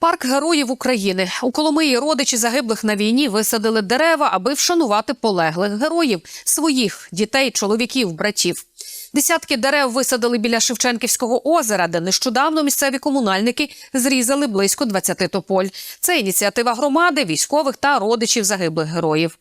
Парк героїв України у Коломиї родичі загиблих на війні висадили дерева, аби вшанувати полеглих героїв своїх дітей, чоловіків, братів. Десятки дерев висадили біля Шевченківського озера, де нещодавно місцеві комунальники зрізали близько 20 тополь. Це ініціатива громади, військових та родичів загиблих героїв.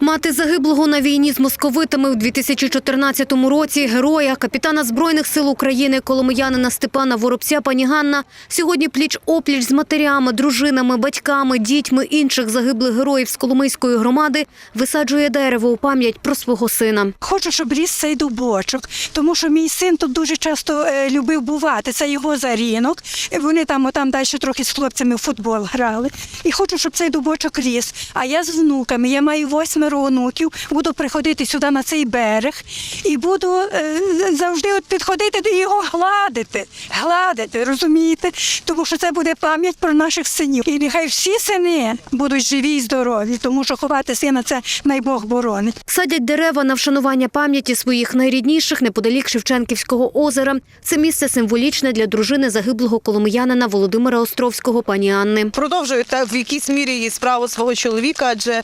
Мати загиблого на війні з московитами у 2014 році героя, капітана Збройних сил України, коломиянина Степана Воробця пані Ганна сьогодні пліч-опліч з матерями, дружинами, батьками, дітьми інших загиблих героїв з Коломийської громади висаджує дерево у пам'ять про свого сина. Хочу, щоб ріс цей дубочок, тому що мій син тут дуже часто е, любив бувати. Це його зарінок. Вони там, отам далі трохи з хлопцями в футбол грали. І хочу, щоб цей дубочок ріс. А я з внуками, я маю восьмеро онуків, буду приходити сюди на цей берег і буду е, завжди от підходити і його гладити. Гладити, розумієте? Тому що це буде пам'ять про наших синів. І нехай всі сини будуть живі і здорові, тому що ховати сина це найбог боронить. Садять дерева на вшанування пам'яті своїх найрідніших неподалік Шевченківського озера. Це місце символічне для дружини загиблого коломиянина Володимира Островського пані Анни. продовжують так в якійсь мірі і справу свого чоловіка, адже е,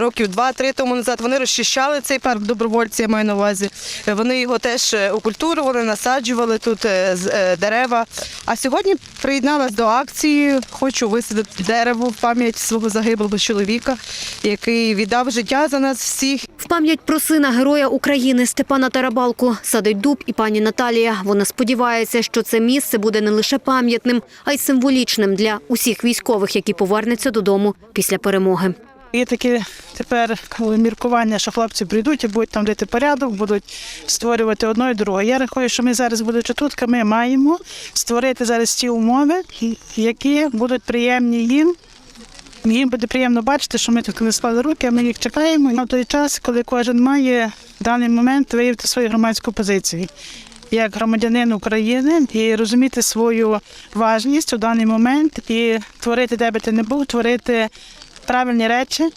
років два-три тому назад вони розчищали цей парк добровольці, я маю на увазі. Е, Вони його теж е, окультурували, насаджували тут е, е, дерева. А сьогодні приєдналась до акції. Хочу висадити дерево в пам'ять свого загиблого чоловіка, який віддав життя за нас всіх. В пам'ять про сина героя України Степана Тарабалку садить дуб і пані Наталія. Вона сподівається, що це місце буде не лише пам'ятним, а й символічним для усіх військових, які повернуться додому після перемоги. Є таке тепер коли міркування, що хлопці прийдуть і будуть там дати порядок, будуть створювати одно і друге. Я рахую, що ми зараз, будучи тут, ми маємо створити зараз ті умови, які будуть приємні їм. Їм буде приємно бачити, що ми тут не склали руки, а ми їх чекаємо на той час, коли кожен має в даний момент виявити свою громадську позицію як громадянин України і розуміти свою важність у даний момент і творити, де би ти не був, творити правильні речі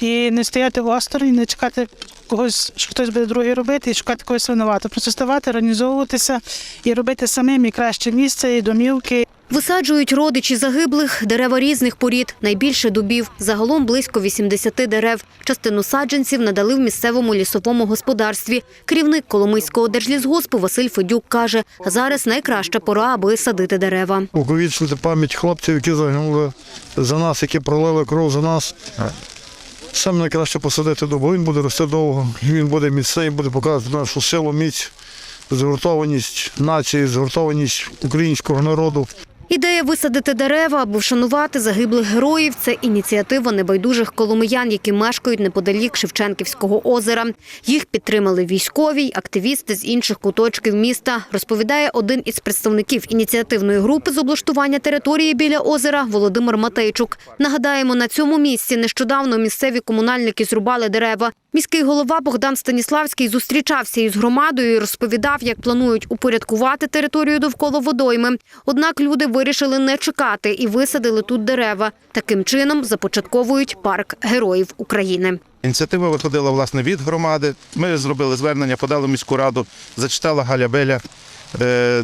і не стояти осторонь, не чекати когось, що хтось буде другий робити, і шукати когось винувато. Просто ставати, організовуватися і робити самим і краще місце, і домівки, Висаджують родичі загиблих дерева різних порід, найбільше дубів. Загалом близько 80 дерев. Частину саджанців надали в місцевому лісовому господарстві. Керівник Коломийського держлісгоспу Василь Федюк каже, зараз найкраща пора, аби садити дерева. увічнити пам'ять хлопців, які загинули за нас, які пролили кров за нас. Саме найкраще посадити дуб, він буде рости довго, він буде міцний, буде показувати нашу силу, міць, згуртованість нації, згуртованість українського народу. Ідея висадити дерева, аби вшанувати загиблих героїв – це ініціатива небайдужих коломиян, які мешкають неподалік Шевченківського озера. Їх підтримали військові й активісти з інших куточків міста, розповідає один із представників ініціативної групи з облаштування території біля озера Володимир Матейчук. Нагадаємо, на цьому місці нещодавно місцеві комунальники зрубали дерева. Міський голова Богдан Станіславський зустрічався із громадою і розповідав, як планують упорядкувати територію довкола водойми. Однак люди вирішили не чекати і висадили тут дерева. Таким чином започатковують парк героїв України. Ініціатива виходила власне від громади. Ми зробили звернення, подали міську раду, зачитала Галя Беля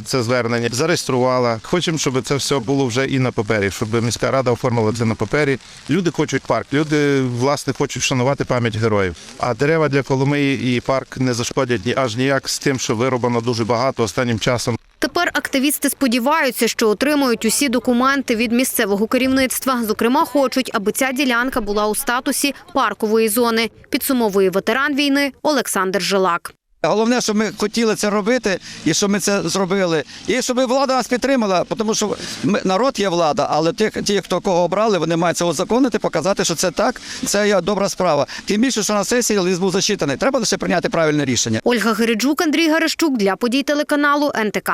це звернення, зареєструвала. Хочемо, щоб це все було вже і на папері, щоб міська рада оформила це на папері. Люди хочуть парк, люди власне хочуть вшанувати пам'ять героїв. А дерева для Коломиї і парк не зашкодять ні аж ніяк з тим, що вироблено дуже багато останнім часом. Тепер активісти сподіваються, що отримують усі документи від місцевого керівництва. Зокрема, хочуть, аби ця ділянка була у статусі паркової зони. Підсумовує ветеран війни Олександр Жилак. Головне, що ми хотіли це робити і щоб ми це зробили. І щоб влада нас підтримала, тому що ми, народ є влада, але ті, ті, хто кого обрали, вони мають це узаконити, показати, що це так, це є добра справа. Тим більше, що на сесії лист був зачитаний. Треба лише прийняти правильне рішення. Ольга Гереджук, Андрій Гарещук для подій телеканалу НТК.